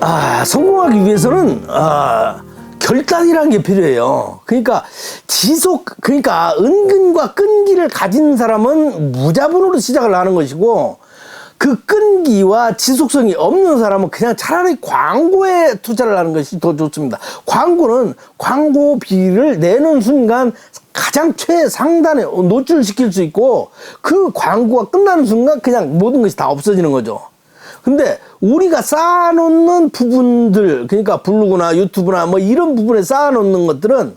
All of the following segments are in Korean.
아, 성공하기 위해서는 아, 결단이라는 게 필요해요. 그러니까 지속 그러니까 은근과 끈기를 가진 사람은 무자본으로 시작을 하는 것이고 그 끈기와 지속성이 없는 사람은 그냥 차라리 광고에 투자를 하는 것이 더 좋습니다. 광고는 광고비를 내는 순간 가장 최상단에 노출시킬 수 있고 그 광고가 끝나는 순간 그냥 모든 것이 다 없어지는 거죠. 근데 우리가 쌓아놓는 부분들, 그러니까 블로그나 유튜브나 뭐 이런 부분에 쌓아놓는 것들은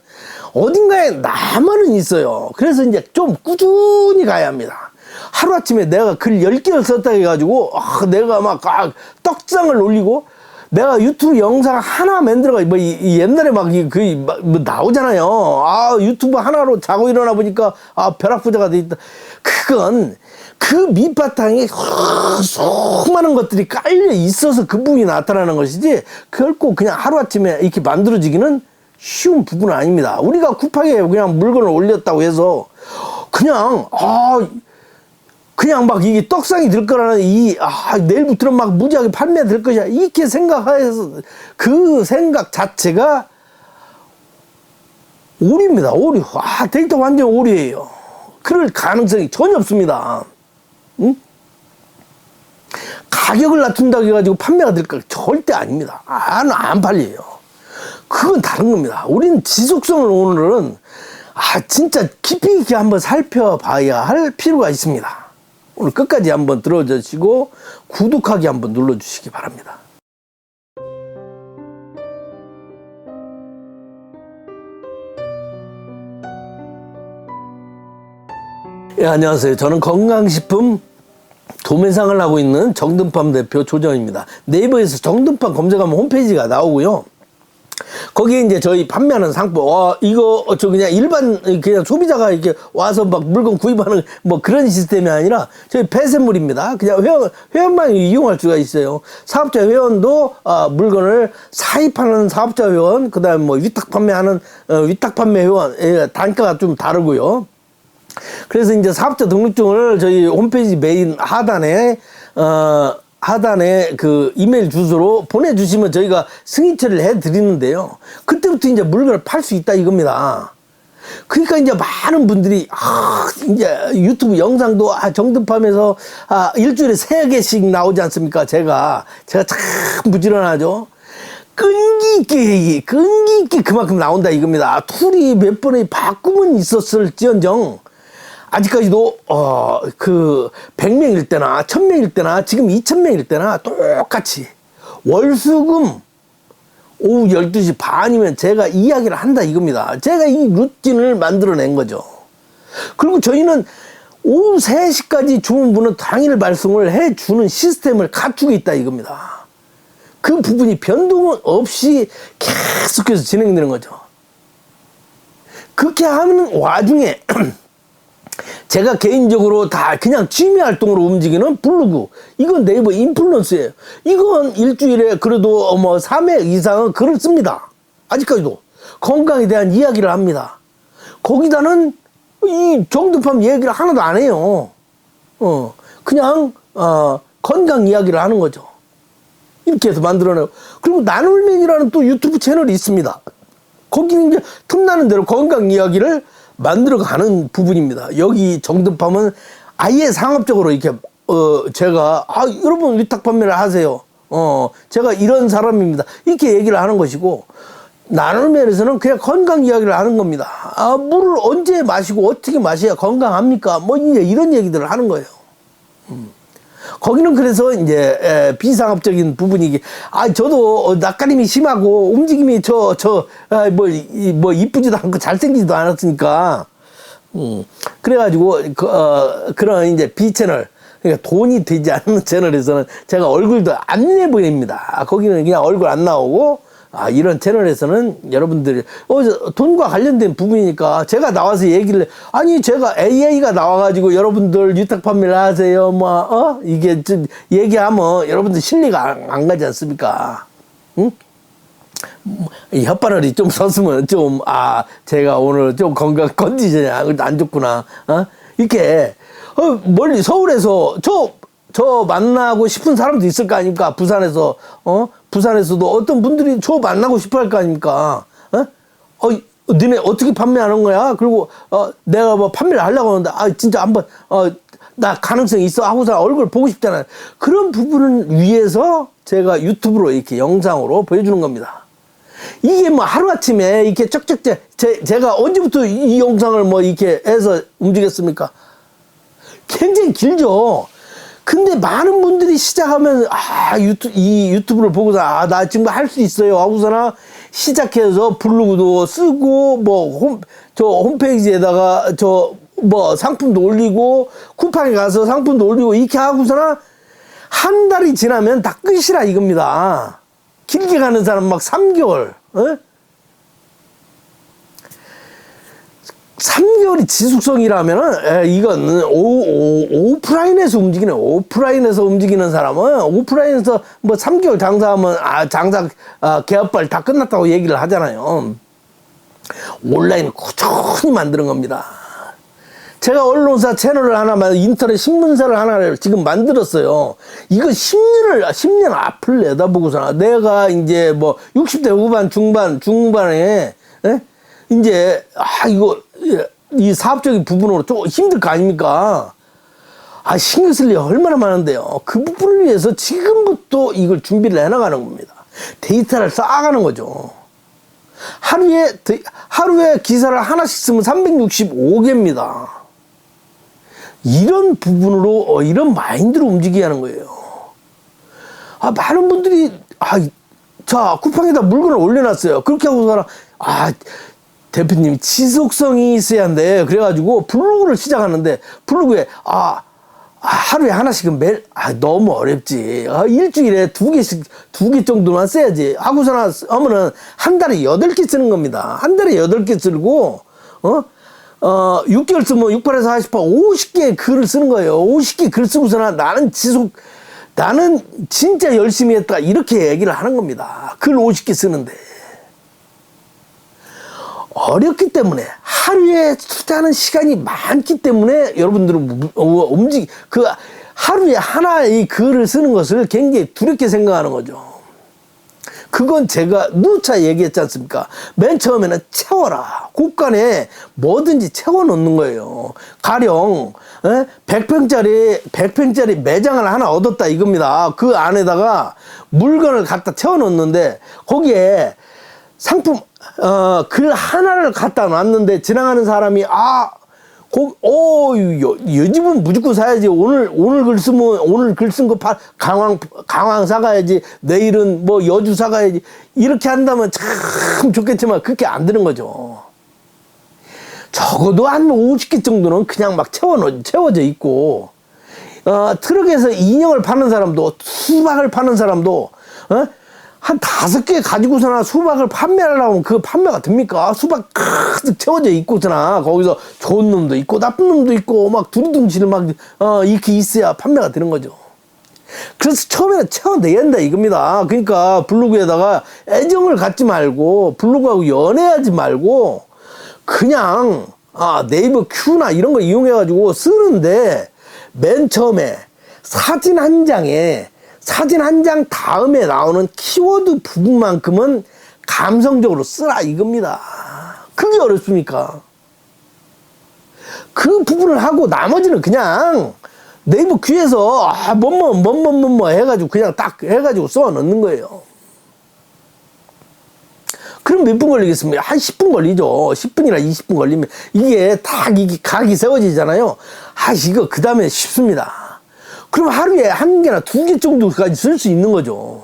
어딘가에 남아는 있어요. 그래서 이제 좀 꾸준히 가야 합니다. 하루아침에 내가 글 10개를 썼다 해가지고, 아, 내가 막, 아, 떡상을 올리고, 내가 유튜브 영상 하나 만들어가, 뭐, 이, 이 옛날에 막, 이, 그, 막, 뭐 나오잖아요. 아, 유튜브 하나로 자고 일어나 보니까, 아, 벼락부자가 돼 있다. 그건, 그 밑바탕에 수많은 것들이 깔려 있어서 그 부분이 나타나는 것이지, 결코 그냥 하루아침에 이렇게 만들어지기는 쉬운 부분은 아닙니다. 우리가 급하게 그냥 물건을 올렸다고 해서, 그냥, 아, 그냥 막 이게 떡상이 될 거라는 이, 아, 내일부터는 막 무지하게 판매될 것이야. 이렇게 생각해서 그 생각 자체가 오류입니다. 오류. 아, 데이터 완전 오류예요. 그럴 가능성이 전혀 없습니다. 응? 가격을 낮춘다고 해가지고 판매가 될 거 절대 아닙니다. 안, 안 팔려요. 그건 다른 겁니다. 우리는 지속성을 오늘은 아, 진짜 깊이 있게 한번 살펴봐야 할 필요가 있습니다. 오늘 끝까지 한번 들어주시고 구독하기 한번 눌러주시기 바랍니다. 예, 안녕하세요. 저는 건강식품 도매상을 하고 있는 정든팜 대표 조정입니다. 네이버에서 정든팜 검색하면 홈페이지가 나오고요. 거기에 이제 저희 판매하는 상품, 와, 이거, 저 그냥 일반, 그냥 소비자가 이렇게 와서 막 물건 구입하는 뭐 그런 시스템이 아니라 저희 폐쇄물입니다. 그냥 회원, 회원만 이용할 수가 있어요. 사업자 회원도, 아, 물건을 사입하는 사업자 회원, 그 다음에 뭐 위탁 판매하는, 어, 위탁 판매 회원, 예, 단가가 좀 다르고요. 그래서 이제 사업자 등록증을 저희 홈페이지 메인 하단에 어 하단에 그 이메일 주소로 보내주시면 저희가 승인 처리를 해드리는데요. 그때부터 이제 물건을 팔 수 있다 이겁니다. 그러니까 이제 많은 분들이 아 이제 유튜브 영상도 아 정든팜에서 아 일주일에 세 개씩 나오지 않습니까? 제가 제가 참 부지런하죠. 끈기 있게 끈기 있게 그만큼 나온다 이겁니다. 툴이 몇 번의 바꿈은 있었을지언정 아직까지도 어 그 100명일 때나 1000명일 때나 지금 2000명일 때나 똑같이 월수금 오후 12시 반이면 제가 이야기를 한다 이겁니다. 제가 이 루틴을 만들어낸 거죠. 그리고 저희는 오후 3시까지 주문분은 당일 발송을 해주는 시스템을 갖추고 있다 이겁니다. 그 부분이 변동은 없이 계속해서 진행되는 거죠. 그렇게 하는 와중에 제가 개인적으로 다 그냥 취미 활동으로 움직이는 블로그. 이건 네이버 인플루언스예요. 이건 일주일에 그래도 뭐 3회 이상은 글을 씁니다. 아직까지도. 건강에 대한 이야기를 합니다. 거기다는 이 정두팜 얘기를 하나도 안 해요. 어, 그냥, 어, 건강 이야기를 하는 거죠. 이렇게 해서 만들어내고. 그리고 나눌맨이라는 또 유튜브 채널이 있습니다. 거기는 이제 틈나는 대로 건강 이야기를 만들어가는 부분입니다. 여기 정든팜은 아예 상업적으로 이렇게 어 제가 아 여러분 위탁 판매를 하세요. 어 제가 이런 사람입니다. 이렇게 얘기를 하는 것이고 나눔면에서는 그냥 건강 이야기를 하는 겁니다. 아 물을 언제 마시고 어떻게 마셔야 건강합니까? 뭐 이제 이런 얘기들을 하는 거예요. 음. 거기는 그래서 이제 에, 비상업적인 부분이기. 아 저도 어, 낯가림이 심하고 움직임이 저 저뭐뭐 뭐 이쁘지도 않고 잘생기지도 않았으니까. 음 그래가지고 그, 어, 그런 이제 B 채널. 그러니까 돈이 되지 않는 채널에서는 제가 얼굴도 안 내 보입니다. 아, 거기는 그냥 얼굴 안 나오고 아, 이런 채널에서는 여러분들이, 어, 저, 돈과 관련된 부분이니까 제가 나와서 얘기를, 아니, 제가 AI가 나와가지고 여러분들 유탁 판매를 하세요. 뭐, 어? 이게 좀 얘기하면 여러분들 심리가 안, 안 가지 않습니까? 응? 이 혓바늘이 좀 섰으면 좀, 아, 제가 오늘 좀 건강 컨디션이 안, 안 좋구나. 어? 이렇게, 어, 멀리 서울에서 저 저 만나고 싶은 사람도 있을 거 아닙니까? 부산에서, 어? 부산에서도 어떤 분들이 저 만나고 싶어 할 거 아닙니까? 어? 어, 너네 어떻게 판매하는 거야? 그리고, 어, 내가 뭐 판매를 하려고 하는데, 아, 진짜 한 번, 어, 나 가능성 있어 하고서 얼굴 보고 싶잖아요. 그런 부분을 위해서 제가 유튜브로 이렇게 영상으로 보여주는 겁니다. 이게 뭐 하루아침에 이렇게 쩍쩍 제, 제, 제가 언제부터 이, 이 영상을 뭐 이렇게 해서 움직였습니까? 굉장히 길죠. 근데 많은 분들이 시작하면 아 유튜 이 유튜브를 보고서 아 나 지금 할 수 있어요 하고서나 시작해서 블로그도 쓰고 뭐 홈 저 홈페이지에다가 저 뭐 상품도 올리고 쿠팡에 가서 상품도 올리고 이렇게 하고서나 한 달이 지나면 다 끝이라 이겁니다. 길게 가는 사람 막 3개월, 어? 3개월이 지속성이라면은 에, 이건 오, 오, 오프라인에서 움직이는 오프라인에서 움직이는 사람은 오프라인에서 뭐 3개월 장사하면 아 장사 아, 개업발 다 끝났다고 얘기를 하잖아요. 온라인 꾸준히 만드는 겁니다. 제가 언론사 채널을 하나 인터넷 신문사를 하나를 지금 만들었어요. 이거 10년을 10년 앞을 내다보고서 내가 이제 뭐 60대 후반 중반 중반에 에? 이제 아 이거 이 사업적인 부분으로 좀 힘들 거 아닙니까? 아 신경 쓸 일이 얼마나 많은데요. 그 부분을 위해서 지금부터 이걸 준비를 해나가는 겁니다. 데이터를 쌓아가는 거죠. 하루에 하루에 기사를 하나씩 쓰면 365개입니다. 이런 부분으로 어, 이런 마인드로 움직여야 하는 거예요. 아 많은 분들이 아 자 쿠팡에다 물건을 올려놨어요. 그렇게 하고서 아 대표님이 지속성이 있어야 한대. 그래가지고 블로그를 시작하는데 블로그에 아, 아 하루에 하나씩은 매일 아 너무 어렵지. 아, 일주일에 두 개씩 두 개 정도만 써야지. 하고서나 하면은 한 달에 여덟 개 쓰는 겁니다. 한 달에 여덟 개 쓰고 어? 어, 6개월 쓰면 6, 8에서 48, 50개 글을 쓰는 거예요. 50개 글 쓰고서는 나는 지속, 나는 진짜 열심히 했다. 이렇게 얘기를 하는 겁니다. 글 50개 쓰는데. 어렵기 때문에 하루에 투자하는 시간이 많기 때문에 여러분들은 움직 그 하루에 하나의 글을 쓰는 것을 굉장히 두렵게 생각하는 거죠. 그건 제가 누차 얘기했지 않습니까? 맨 처음에는 채워라. 곳간에 뭐든지 채워 넣는 거예요. 가령, 에? 100평짜리, 100평짜리 매장을 하나 얻었다 이겁니다. 그 안에다가 물건을 갖다 채워 넣는데 거기에 상품, 어, 글 하나를 갖다 놨는데 지나가는 사람이, 아, 고, 오, 어, 요, 이 집은 무조건 사야지. 오늘, 오늘 글 쓰면, 오늘 글 쓴거 파, 강황, 강황 사가야지. 내일은 뭐 여주 사가야지. 이렇게 한다면 참 좋겠지만 그렇게 안 되는 거죠. 적어도 한 50개 정도는 그냥 막 채워, 채워져 있고, 어, 트럭에서 인형을 파는 사람도, 수박을 파는 사람도, 어? 한 다섯 개 가지고서나 수박을 판매하려고 하면 그 판매가 됩니까? 수박 가득 채워져 있고서나 거기서 좋은 놈도 있고 나쁜 놈도 있고 막 두리둥실 막, 어, 이렇게 있어야 판매가 되는 거죠. 그래서 처음에는 채워내야 한다 이겁니다. 그러니까 블로그에다가 애정을 갖지 말고 블로그하고 연애하지 말고 그냥 아, 네이버 큐나 이런 거 이용해 가지고 쓰는데 맨 처음에 사진 한 장에 사진 한 장 다음에 나오는 키워드 부분만큼은 감성적으로 쓰라 이겁니다. 그게 어렵습니까? 그 부분을 하고 나머지는 그냥 네이버 귀에서 아, 뭐뭐 뭐뭐 뭐뭐 해가지고 그냥 딱 해가지고 써 넣는 거예요. 그럼 몇 분 걸리겠습니까? 한 10분 걸리죠. 10분이나 20분 걸리면 이게 딱 이게 각이 세워지잖아요. 아, 이거 그 다음에 쉽습니다. 그럼 하루에 한 개나 두 개 정도까지 쓸 수 있는 거죠.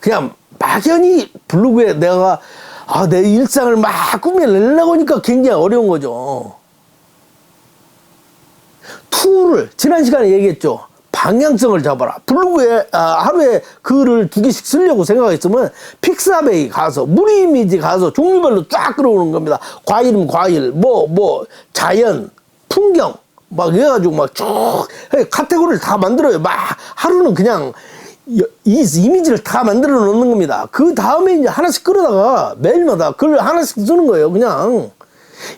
그냥 막연히 블로그에 내가 아, 내 일상을 막 꾸며내려고 하니까 굉장히 어려운 거죠. 툴을 지난 시간에 얘기했죠. 방향성을 잡아라. 블로그에 아, 하루에 글을 두 개씩 쓰려고 생각했으면 픽사베이 가서 무리 이미지 가서 종류별로 쫙 끌어오는 겁니다. 과일은 과일, 뭐뭐 자연, 풍경 막 해가지고 막 쭉 카테고리를 다 만들어요. 막 하루는 그냥 이 이미지를 다 만들어 놓는 겁니다. 그 다음에 이제 하나씩 끌어다가 매일마다 글 하나씩 쓰는 거예요. 그냥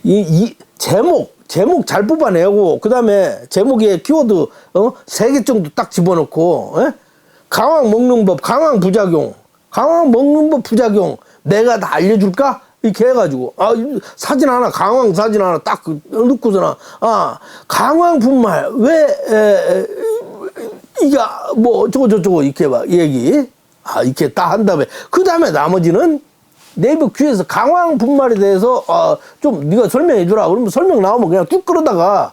이, 이 제목 제목 잘 뽑아내고 그 다음에 제목에 키워드 어세 개 정도 딱 집어넣고 예? 강황 먹는 법, 강황 부작용, 강황 먹는 법 부작용 내가 다 알려줄까? 이렇게 해가지고 아이 사진 하나 강황 사진 하나 딱 그- 넣고서나 아 강황 분말 왜 에, 에, 이게 뭐 저거 저거 이렇게 막 얘기. 아 이렇게 딱 한 다음에. 그 다음에 나머지는 네이버 큐에서 강황 분말에 대해서 아 좀 네가 설명해 주라. 그러면 설명 나오면 그냥 뚝 끌어다가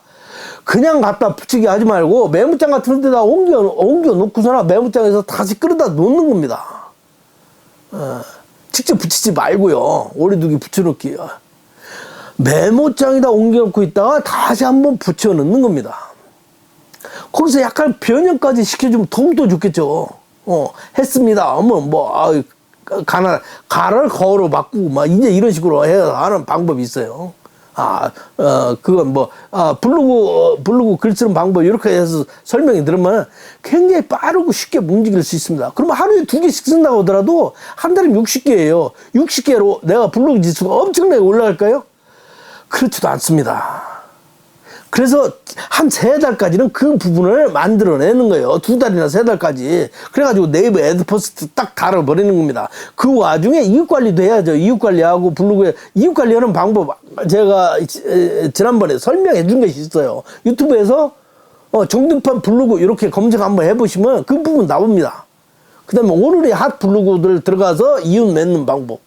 그냥 갖다 붙이게 하지 말고 메모장 같은 데다 옮겨 옮겨 놓고서나 메모장에서 다시 끌어다 놓는 겁니다. 어, 직접 붙이지 말고요. 오래두기 붙여놓기. 메모장에다 옮겨놓고 있다가 다시 한번 붙여넣는 겁니다. 거기서 약간 변형까지 시켜주면 더욱더 좋겠죠. 어, 했습니다. 어머, 뭐, 아, 가나, 가를 거로 바꾸고, 막, 이제 이런 식으로 해야 하는 방법이 있어요. 아, 어, 그건 뭐, 아, 블로그, 어, 블로그 글 쓰는 방법, 이렇게 해서 설명이 들으면 굉장히 빠르고 쉽게 움직일 수 있습니다. 그러면 하루에 두 개씩 쓴다고 하더라도 한 달에 60개예요. 60개로 내가 블로그 지수가 엄청나게 올라갈까요? 그렇지도 않습니다. 그래서 한 세 달까지는 그 부분을 만들어내는 거예요. 두 달이나 세 달까지. 그래가지고 네이버 애드포스트 딱 달아버리는 겁니다. 그 와중에 이웃관리도 해야죠. 이웃관리하고 블로그에 이웃관리하는 방법 제가 지- 지난번에 설명해 준 것이 있어요. 유튜브에서 어, 정등판 블로그 이렇게 검색 한번 해보시면 그 부분 나옵니다. 그 다음에 오늘의 핫 블로그들 들어가서 이웃 맺는 방법.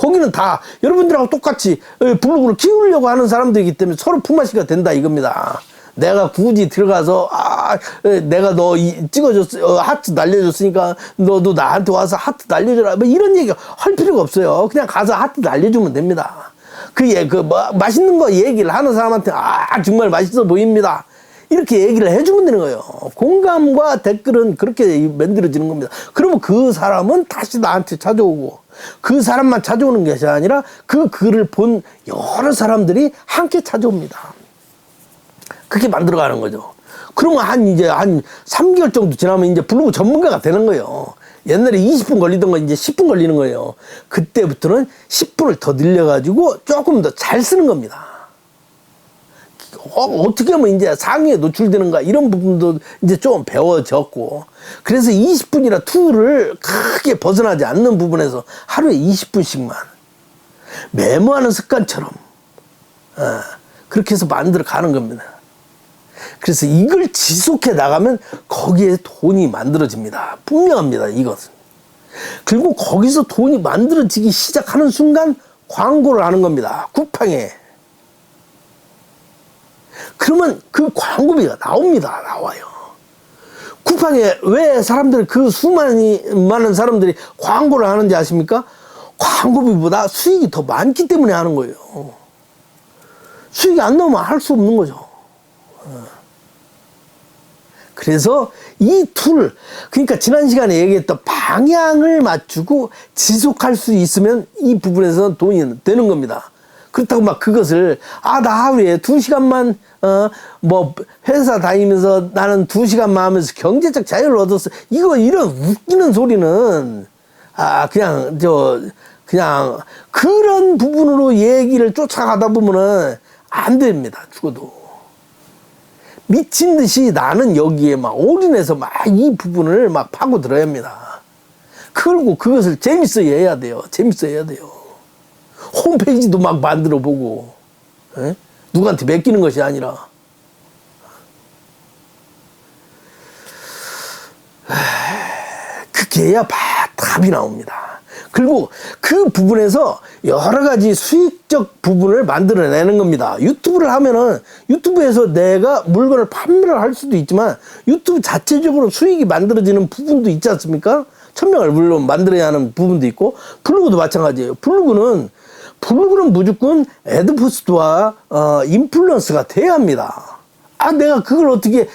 거기는 다 여러분들하고 똑같이 어, 블로그를 키우려고 하는 사람들이기 때문에 서로 품앗이가 된다 이겁니다. 내가 굳이 들어가서 아 에, 내가 너 이- 찍어줬어 어, 하트 날려줬으니까 너도 나한테 와서 하트 날려줘라 뭐 이런 얘기 할 필요가 없어요. 그냥 가서 하트 날려주면 됩니다. 그예그 뭐, 맛있는 거 얘기를 하는 사람한테 아 정말 맛있어 보입니다. 이렇게 얘기를 해주면 되는 거예요. 공감과 댓글은 그렇게 만들어지는 겁니다. 그러면 그 사람은 다시 나한테 찾아오고 그 사람만 찾아오는 것이 아니라 그 글을 본 여러 사람들이 함께 찾아옵니다. 그렇게 만들어가는 거죠. 그러면 한 이제 한 3개월 정도 지나면 이제 블로그 전문가가 되는 거예요. 옛날에 20분 걸리던 거 이제 10분 걸리는 거예요. 그때부터는 10분을 더 늘려가지고 조금 더 잘 쓰는 겁니다. 어, 떻게 하면 이제 상위에 노출되는가 이런 부분도 이제 좀 배워졌고 그래서 20분이라 툴을 크게 벗어나지 않는 부분에서 하루에 20분씩만 메모하는 습관처럼 어, 그렇게 해서 만들어 가는 겁니다. 그래서 이걸 지속해 나가면 거기에 돈이 만들어집니다. 분명합니다. 이것은. 그리고 거기서 돈이 만들어지기 시작하는 순간 광고를 하는 겁니다. 쿠팡에. 그러면 그 광고비가 나옵니다. 나와요. 쿠팡에 왜 사람들 그 수많이 많은 사람들이 광고를 하는지 아십니까? 광고비보다 수익이 더 많기 때문에 하는 거예요. 수익이 안 나오면 할 수 없는 거죠. 어. 그래서 이 툴, 그러니까 지난 시간에 얘기했던 방향을 맞추고 지속할 수 있으면 이 부분에서 돈이 되는 겁니다. 그렇다고 막 그것을, 아, 나 하루에 두 시간만, 어, 뭐, 회사 다니면서 나는 두 시간만 하면서 경제적 자유를 얻었어. 이거, 이런 웃기는 소리는, 아, 그냥, 저, 그냥, 그런 부분으로 얘기를 쫓아가다 보면은 안 됩니다. 죽어도. 미친 듯이 나는 여기에 막 올인해서 막 이 부분을 막 파고 들어야 합니다. 그리고 그것을 재밌어 해야 돼요. 재밌어 해야 돼요. 홈페이지도 막 만들어 보고, 에? 누구한테 맡기는 것이 아니라. 바, 답이 나옵니다. 그리고 그 부분에서 여러 가지 수익적 부분을 만들어내는 겁니다. 유튜브를 하면은 유튜브에서 내가 물건을 판매를 할 수도 있지만 유튜브 자체적으로 수익이 만들어지는 부분도 있지 않습니까? 천명을 물론 만들어야 하는 부분도 있고 블로그도 마찬가지예요. 블로그는 블로그는 무조건 애드포스트와 어, 인플루언스가 돼야 합니다. 아 내가 그걸 어떻게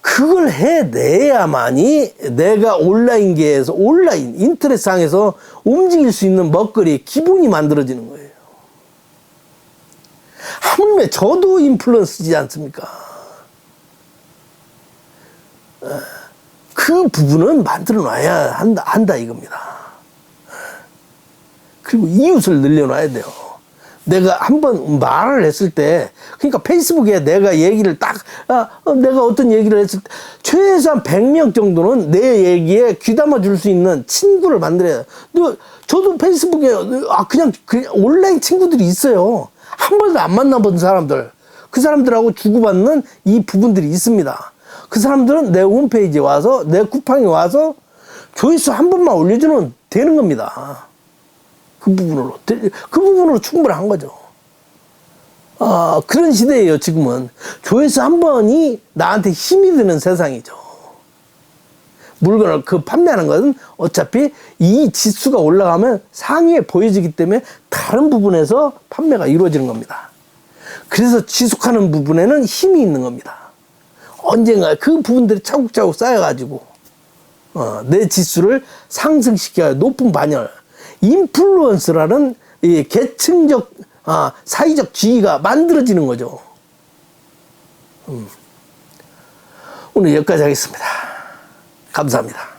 그걸 해내야만이 내가 온라인계에서 온라인 인터넷상에서 움직일 수 있는 먹거리의 기본이 만들어지는 거예요. 하물며 저도 인플루언스지 않습니까? 어, 그 부분은 만들어 놔야 한다, 한다 이겁니다. 그리고 이웃을 늘려놔야 돼요. 내가 한번 말을 했을 때, 그러니까 페이스북에 내가 얘기를 딱, 아, 어, 내가 어떤 얘기를 했을 때, 최소한 100명 정도는 내 얘기에 귀담아 줄 수 있는 친구를 만들어야 돼. 너, 저도 페이스북에, 아, 그냥, 그냥 온라인 친구들이 있어요. 한 번도 안 만나본 사람들. 그 사람들하고 주고받는 이 부분들이 있습니다. 그 사람들은 내 홈페이지에 와서, 내 쿠팡에 와서 조회수 한 번만 올려주면 되는 겁니다. 그 부분으로 그 부분으로 충분한 거죠. 아 그런 시대예요 지금은 조회수 한 번이 나한테 힘이 드는 세상이죠. 물건을 그 판매하는 것은 어차피 이 지수가 올라가면 상위에 보여지기 때문에 다른 부분에서 판매가 이루어지는 겁니다. 그래서 지속하는 부분에는 힘이 있는 겁니다. 언젠가 그 부분들이 차곡차곡 쌓여가지고 어, 내 지수를 상승시켜야 높은 반열, 인플루언스라는 이 계층적, 아, 사회적 지위가 만들어지는 거죠. 음. 오늘 여기까지 하겠습니다. 감사합니다.